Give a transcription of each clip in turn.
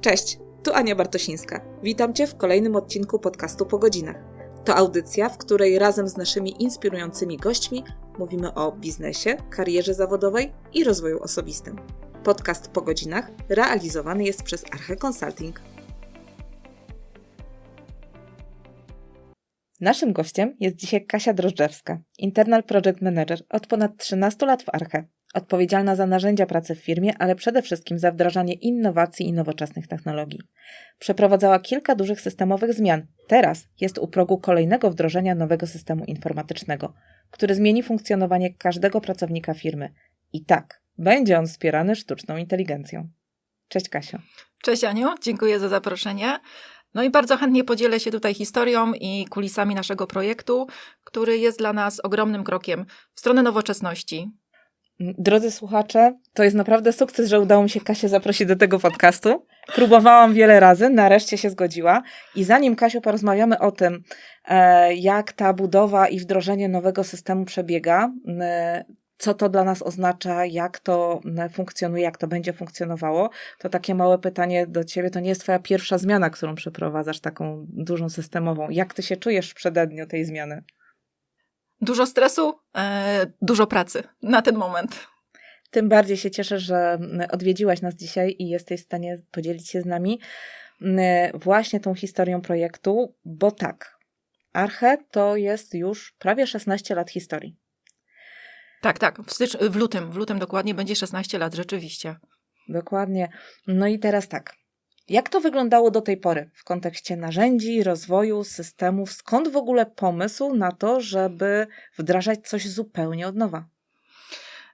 Cześć, tu Ania Bartosińska. Witam Cię w kolejnym odcinku podcastu Po godzinach. To audycja, w której razem z naszymi inspirującymi gośćmi mówimy o biznesie, karierze zawodowej i rozwoju osobistym. Podcast Po godzinach realizowany jest przez Arche Consulting. Naszym gościem jest dzisiaj Kasia Drożdżewska, Internal Project Manager od ponad 13 lat w Arche, odpowiedzialna za narzędzia pracy w firmie, ale przede wszystkim za wdrażanie innowacji i nowoczesnych technologii. Przeprowadzała kilka dużych systemowych zmian. Teraz jest u progu kolejnego wdrożenia nowego systemu informatycznego, który zmieni funkcjonowanie każdego pracownika firmy. I tak, będzie on wspierany sztuczną inteligencją. Cześć Kasio. Cześć Aniu, dziękuję za zaproszenie. No i bardzo chętnie podzielę się tutaj historią i kulisami naszego projektu, który jest dla nas ogromnym krokiem w stronę nowoczesności. Drodzy słuchacze, to jest naprawdę sukces, że udało mi się Kasię zaprosić do tego podcastu. Próbowałam wiele razy, nareszcie się zgodziła. I zanim Kasiu porozmawiamy o tym, e, jak ta budowa i wdrożenie nowego systemu przebiega, e, co to dla nas oznacza, jak to funkcjonuje, jak to będzie funkcjonowało, to takie małe pytanie do Ciebie, to nie jest Twoja pierwsza zmiana, którą przeprowadzasz, taką dużą systemową. Jak Ty się czujesz w przededniu tej zmiany? Dużo stresu, e, dużo pracy na ten moment. Tym bardziej się cieszę, że odwiedziłaś nas dzisiaj i jesteś w stanie podzielić się z nami właśnie tą historią projektu, bo tak, Arche to jest już prawie 16 lat historii. Tak, tak. W, stycz- w lutym, w lutym dokładnie będzie 16 lat, rzeczywiście. Dokładnie. No i teraz tak. Jak to wyglądało do tej pory w kontekście narzędzi, rozwoju, systemów? Skąd w ogóle pomysł na to, żeby wdrażać coś zupełnie od nowa?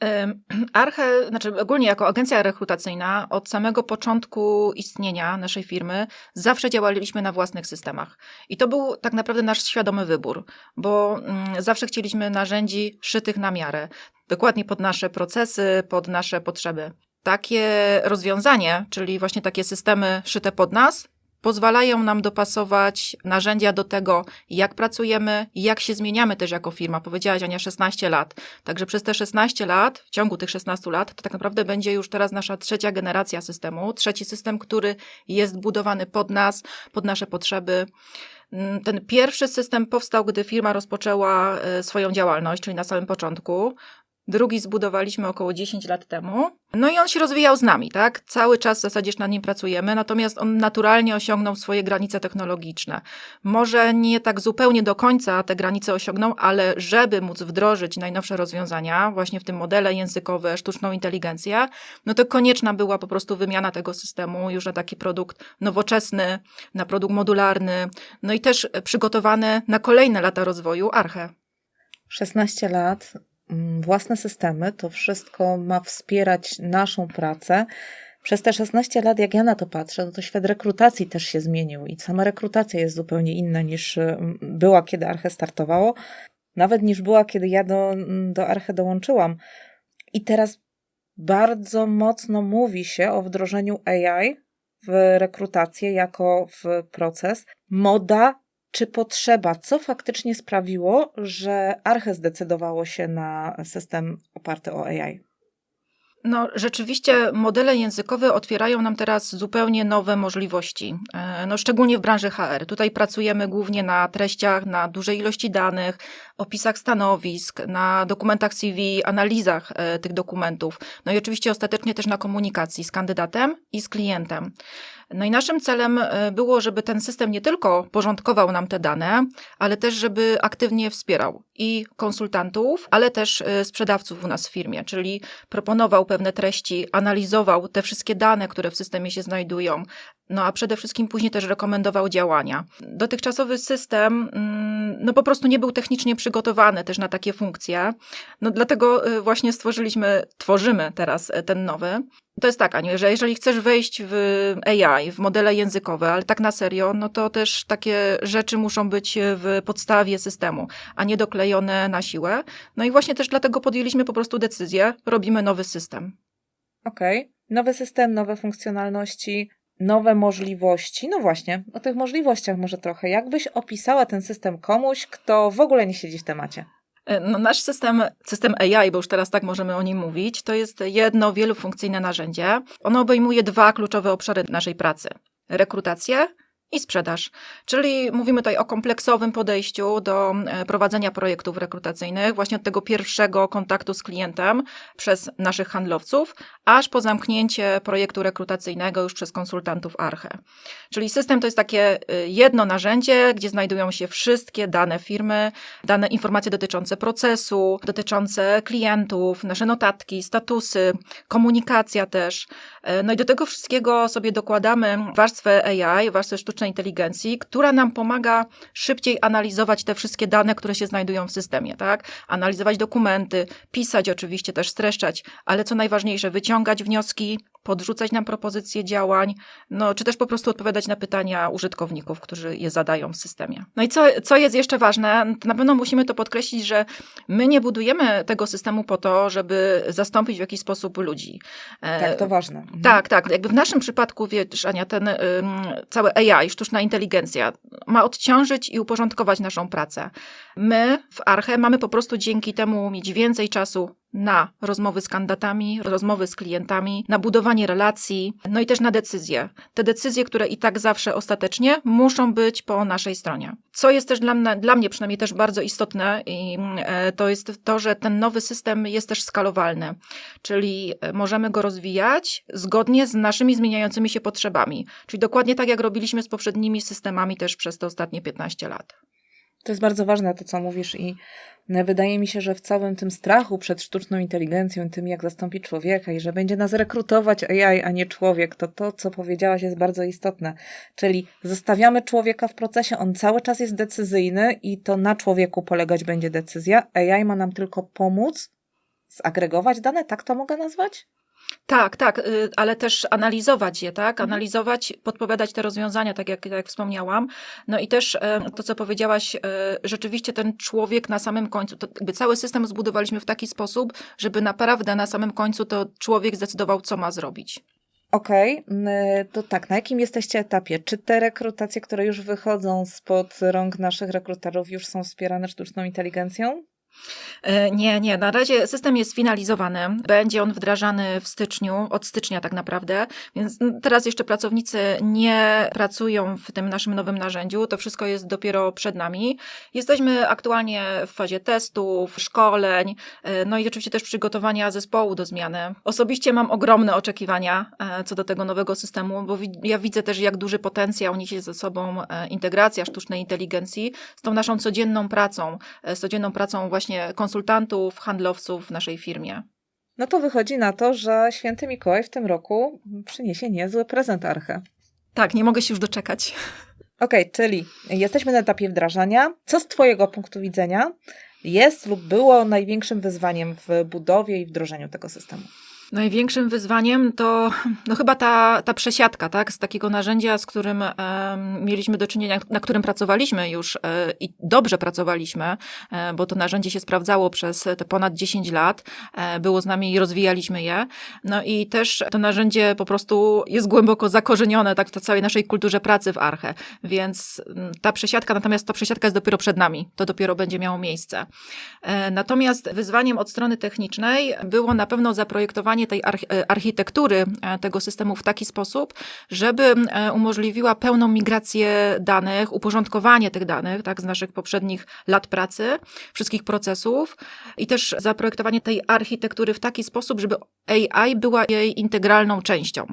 Arche, znaczy ogólnie jako agencja rekrutacyjna, od samego początku istnienia naszej firmy zawsze działaliśmy na własnych systemach. I to był tak naprawdę nasz świadomy wybór, bo mm, zawsze chcieliśmy narzędzi szytych na miarę, dokładnie pod nasze procesy, pod nasze potrzeby. Takie rozwiązanie, czyli właśnie takie systemy szyte pod nas, pozwalają nam dopasować narzędzia do tego, jak pracujemy, jak się zmieniamy też jako firma. Powiedziałaś, Ania, 16 lat. Także przez te 16 lat, w ciągu tych 16 lat, to tak naprawdę będzie już teraz nasza trzecia generacja systemu, trzeci system, który jest budowany pod nas, pod nasze potrzeby. Mm, ten pierwszy system powstał, gdy firma rozpoczęła e, swoją działalność, czyli na samym początku. Drugi zbudowaliśmy około 10 lat temu. No i on się rozwijał z nami, tak? Cały czas w zasadzie nad nim pracujemy, natomiast on naturalnie osiągnął swoje granice technologiczne. Może nie tak zupełnie do końca te granice osiągnął, ale żeby móc wdrożyć najnowsze rozwiązania, właśnie w tym modele językowe, sztuczną inteligencję, no to konieczna była po prostu wymiana tego systemu już na taki produkt nowoczesny, na produkt modularny, no i też przygotowany na kolejne lata rozwoju Arche. 16 lat własne systemy, to wszystko ma wspierać naszą pracę. Przez te 16 lat, jak ja na to patrzę, no to świat rekrutacji też się zmienił i sama rekrutacja jest zupełnie inna niż mm, była, kiedy Arche startowało, nawet niż była, kiedy ja do, mm, do Arche dołączyłam. I teraz bardzo mocno mówi się o wdrożeniu AI w rekrutację jako w proces. Moda czy potrzeba, co faktycznie sprawiło, że Arche zdecydowało się na system oparty o AI? No, rzeczywiście modele językowe otwierają nam teraz zupełnie nowe możliwości, e, no, szczególnie w branży HR. Tutaj pracujemy głównie na treściach, na dużej ilości danych, opisach stanowisk, na dokumentach CV, analizach e, tych dokumentów, no i oczywiście ostatecznie też na komunikacji z kandydatem i z klientem. No i naszym celem e, było, żeby ten system nie tylko porządkował nam te dane, ale też, żeby aktywnie wspierał i konsultantów, ale też e, sprzedawców u nas w firmie, czyli proponował pewne treści, analizował te wszystkie dane, które w systemie się znajdują, no a przede wszystkim później też rekomendował działania. Dotychczasowy system mm, no po prostu nie był technicznie przygotowany też na takie funkcje. No dlatego e, właśnie stworzyliśmy, tworzymy teraz ten nowy. To jest tak, Aniu, że jeżeli chcesz wejść w AI, w modele językowe, ale tak na serio, no to też takie rzeczy muszą być w podstawie systemu, a nie doklejone na siłę. No i właśnie też dlatego podjęliśmy po prostu decyzję, robimy nowy system. Okej, okay. nowy system, nowe funkcjonalności, nowe możliwości. No właśnie, o tych możliwościach może trochę. Jakbyś opisała ten system komuś, kto w ogóle nie siedzi w temacie? No, nasz system, system AI, bo już teraz tak możemy o nim mówić, to jest jedno wielofunkcyjne narzędzie. Ono obejmuje dwa kluczowe obszary naszej pracy: rekrutację i sprzedaż. Czyli mówimy tutaj o kompleksowym podejściu do e, prowadzenia projektów rekrutacyjnych, właśnie od tego pierwszego kontaktu z klientem przez naszych handlowców, aż po zamknięcie projektu rekrutacyjnego już przez konsultantów Arche. Czyli system to jest takie e, jedno narzędzie, gdzie znajdują się wszystkie dane firmy, dane informacje dotyczące procesu, dotyczące klientów, nasze notatki, statusy, komunikacja też. E, No i do tego wszystkiego sobie dokładamy warstwę AI, warstwę sztucznej inteligencji, która nam pomaga szybciej analizować te wszystkie dane, które się znajdują w systemie, tak? Analizować dokumenty, pisać oczywiście też, streszczać, ale co najważniejsze, wyciągać wnioski, podrzucać nam propozycje działań, no, czy też po prostu odpowiadać na pytania użytkowników, którzy je zadają w systemie. No i co, co jest jeszcze ważne, na pewno musimy to podkreślić, że my nie budujemy tego systemu po to, żeby zastąpić w jakiś sposób ludzi. E, Tak, to ważne. Mhm. tak, tak. Jakby w naszym przypadku, wiesz, Ania, ten cały AI, sztuczna inteligencja, ma odciążyć i uporządkować naszą pracę. My w Arche mamy po prostu dzięki temu mieć więcej czasu na rozmowy z kandydatami, rozmowy z klientami, na budowanie relacji, no i też na decyzje. Te decyzje, które i tak zawsze ostatecznie muszą być po naszej stronie. Co jest też dla mnie, dla mnie przynajmniej też bardzo istotne, i e, to jest to, że ten nowy system jest też skalowalny, czyli e, możemy go rozwijać zgodnie z naszymi zmieniającymi się potrzebami. Czyli dokładnie tak, jak robiliśmy z poprzednimi systemami też przez te ostatnie 15 lat. To jest bardzo ważne to, co mówisz i no, wydaje mi się, że w całym tym strachu przed sztuczną inteligencją, tym jak zastąpić człowieka i że będzie nas rekrutować AI, a nie człowiek, to to, co powiedziałaś jest bardzo istotne. Czyli zostawiamy człowieka w procesie, on cały czas jest decyzyjny i to na człowieku polegać będzie decyzja. AI ma nam tylko pomóc zagregować dane, tak to mogę nazwać? Tak, tak, y, ale też analizować je, tak? Analizować, podpowiadać te rozwiązania, tak jak, tak jak wspomniałam. No i też to, co powiedziałaś, e, rzeczywiście ten człowiek na samym końcu, to jakby cały system zbudowaliśmy w taki sposób, żeby naprawdę na samym końcu to człowiek zdecydował, co ma zrobić. Okej, okay. to tak, na jakim jesteście etapie? Czy te rekrutacje, które już wychodzą spod rąk naszych rekruterów, już są wspierane sztuczną inteligencją? E, Nie, nie. Na razie system jest finalizowany. Będzie on wdrażany w styczniu, od stycznia tak naprawdę. Więc mm, teraz jeszcze pracownicy nie pracują w tym naszym nowym narzędziu. To wszystko jest dopiero przed nami. Jesteśmy aktualnie w fazie testów, szkoleń, e, no i oczywiście też przygotowania zespołu do zmiany. Osobiście mam ogromne oczekiwania e, co do tego nowego systemu, bo ja widzę też, jak duży potencjał niesie ze sobą integracja sztucznej inteligencji z tą naszą codzienną pracą, z codzienną pracą właśnie konsultantów, handlowców w naszej firmie. No to wychodzi na to, że święty Mikołaj w tym roku przyniesie niezły prezent Arche. Tak, nie mogę się już doczekać. Okej, okay, czyli jesteśmy na etapie wdrażania. Co z Twojego punktu widzenia jest lub było największym wyzwaniem w budowie i wdrożeniu tego systemu? Największym wyzwaniem to no chyba ta, ta przesiadka, tak? Z takiego narzędzia, z którym e, mieliśmy do czynienia, na którym pracowaliśmy już e, i dobrze pracowaliśmy, e, bo to narzędzie się sprawdzało przez te ponad 10 lat, było z nami i rozwijaliśmy je. No i też to narzędzie po prostu jest głęboko zakorzenione tak w całej naszej kulturze pracy w Arche, więc ta przesiadka, natomiast ta przesiadka jest dopiero przed nami, to dopiero będzie miało miejsce. Natomiast wyzwaniem od strony technicznej było na pewno zaprojektowanie tej architektury tego systemu w taki sposób, żeby umożliwiła pełną migrację danych, uporządkowanie tych danych tak, z naszych poprzednich lat pracy, wszystkich procesów i też zaprojektowanie tej architektury w taki sposób, żeby AI była jej integralną częścią,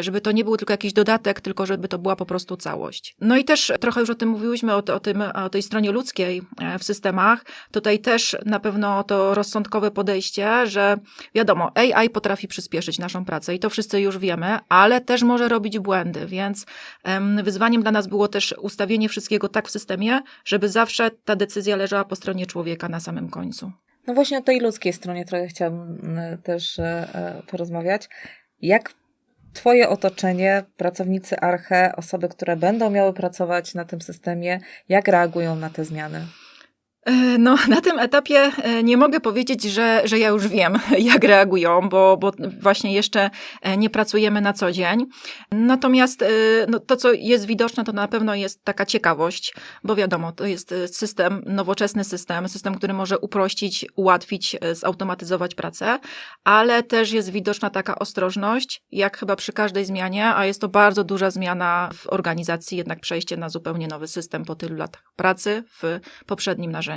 żeby to nie był tylko jakiś dodatek, tylko żeby to była po prostu całość. No i też trochę już o tym mówiłyśmy, o, o, tym, o tej stronie ludzkiej w systemach. Tutaj też na pewno to rozsądkowe podejście, że wiadomo, AI potrafi przyspieszyć naszą pracę i to wszyscy już wiemy, ale też może robić błędy, więc wyzwaniem dla nas było też ustawienie wszystkiego tak w systemie, żeby zawsze ta decyzja leżała po stronie człowieka na samym końcu. No właśnie o tej ludzkiej stronie trochę chciałabym też e, porozmawiać. Jak Twoje otoczenie, pracownicy Arche, osoby, które będą miały pracować na tym systemie, jak reagują na te zmiany? E, No, na tym etapie e, nie mogę powiedzieć, że, że ja już wiem, jak reagują, bo, bo właśnie jeszcze e, nie pracujemy na co dzień. Natomiast no, to, co jest widoczne, to na pewno jest taka ciekawość, bo wiadomo, to jest system, nowoczesny system, system, który może uprościć, ułatwić, zautomatyzować pracę, ale też jest widoczna taka ostrożność, jak chyba przy każdej zmianie, a jest to bardzo duża zmiana w organizacji, jednak przejście na zupełnie nowy system po tylu latach pracy w poprzednim narzędziu.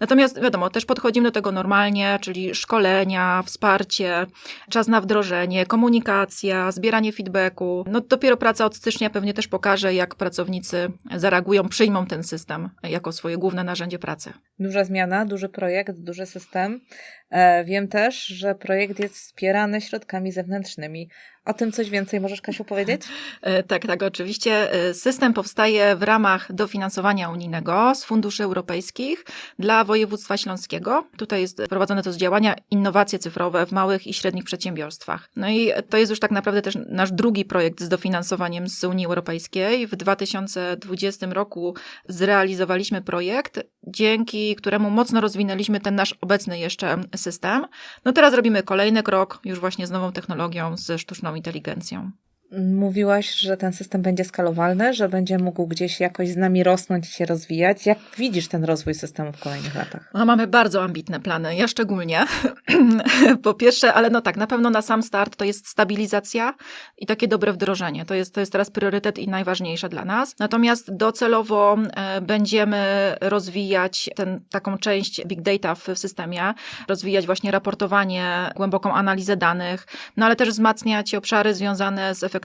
Natomiast wiadomo, też podchodzimy do tego normalnie, czyli szkolenia, wsparcie, czas na wdrożenie, komunikacja, zbieranie feedbacku. No dopiero praca od stycznia pewnie też pokaże, jak pracownicy zareagują, przyjmą ten system jako swoje główne narzędzie pracy. Duża zmiana, duży projekt, duży system. E, Wiem też, że projekt jest wspierany środkami zewnętrznymi. O tym coś więcej możesz, Kasiu, powiedzieć? E, Tak, tak, oczywiście. E, System powstaje w ramach dofinansowania unijnego z funduszy europejskich dla województwa śląskiego. Tutaj jest prowadzone to z działania innowacje cyfrowe w małych i średnich przedsiębiorstwach. No i to jest już tak naprawdę też nasz drugi projekt z dofinansowaniem z Unii Europejskiej. W 2020 roku zrealizowaliśmy projekt, dzięki któremu mocno rozwinęliśmy ten nasz obecny jeszcze system. No teraz robimy kolejny krok, już właśnie z nową technologią, ze sztuczną inteligencją. Mówiłaś, że ten system będzie skalowalny, że będzie mógł gdzieś jakoś z nami rosnąć i się rozwijać. Jak widzisz ten rozwój systemu w kolejnych latach? No, mamy bardzo ambitne plany, ja szczególnie. po pierwsze, ale no tak, na pewno na sam start to jest stabilizacja i takie dobre wdrożenie. To jest, to jest teraz priorytet i najważniejsze dla nas. Natomiast docelowo e, będziemy rozwijać ten, taką część big data w, systemie, rozwijać właśnie raportowanie, głęboką analizę danych, no ale też wzmacniać obszary związane z efektywnością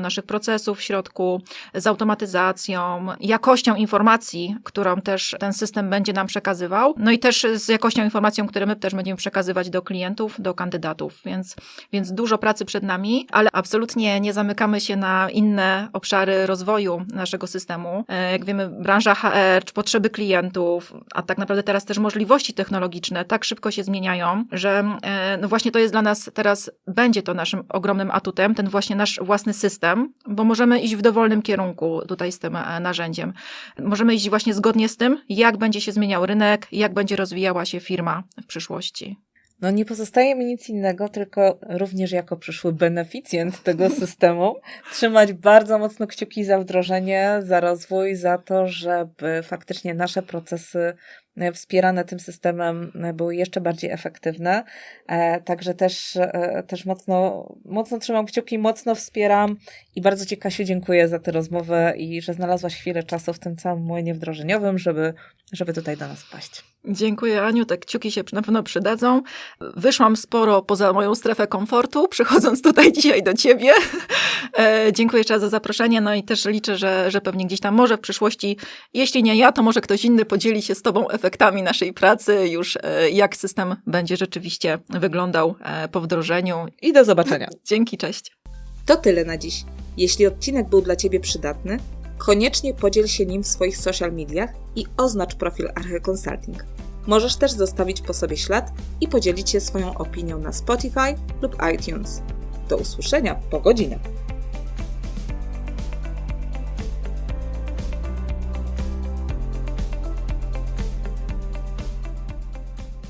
naszych procesów w środku, z automatyzacją, jakością informacji, którą też ten system będzie nam przekazywał, no i też z jakością informacją, które my też będziemy przekazywać do klientów, do kandydatów, więc, więc dużo pracy przed nami, ale absolutnie nie zamykamy się na inne obszary rozwoju naszego systemu. E, Jak wiemy, branża HR, czy potrzeby klientów, a tak naprawdę teraz też możliwości technologiczne tak szybko się zmieniają, że e, no właśnie to jest dla nas teraz, będzie to naszym ogromnym atutem, ten właśnie nasz własny system, bo możemy iść w dowolnym kierunku tutaj z tym e, narzędziem. Możemy iść właśnie zgodnie z tym, jak będzie się zmieniał rynek, jak będzie rozwijała się firma w przyszłości. No nie pozostaje mi nic innego, tylko również jako przyszły beneficjent tego systemu, trzymać bardzo mocno kciuki za wdrożenie, za rozwój, za to, żeby faktycznie nasze procesy wspierane tym systemem e, były jeszcze bardziej efektywne. E, Także też, e, też mocno, mocno trzymam kciuki, mocno wspieram i bardzo Ci, Kasiu, dziękuję za tę rozmowę i że znalazłaś chwilę czasu w tym całym młynie wdrożeniowym, żeby, żeby tutaj do nas wpaść. Dziękuję Aniu, te kciuki się na pewno przydadzą. Wyszłam sporo poza moją strefę komfortu, przychodząc tutaj dzisiaj do Ciebie. E, dziękuję jeszcze raz za zaproszenie, no i też liczę, że, że pewnie gdzieś tam może w przyszłości, jeśli nie ja, to może ktoś inny podzieli się z Tobą efektami naszej pracy, już e, jak system będzie rzeczywiście wyglądał e, po wdrożeniu. I do zobaczenia. Dzięki, cześć. To tyle na dziś. Jeśli odcinek był dla Ciebie przydatny, koniecznie podziel się nim w swoich social mediach i oznacz profil Arche Consulting. Możesz też zostawić po sobie ślad i podzielić się swoją opinią na Spotify lub iTunes. Do usłyszenia po godzinie.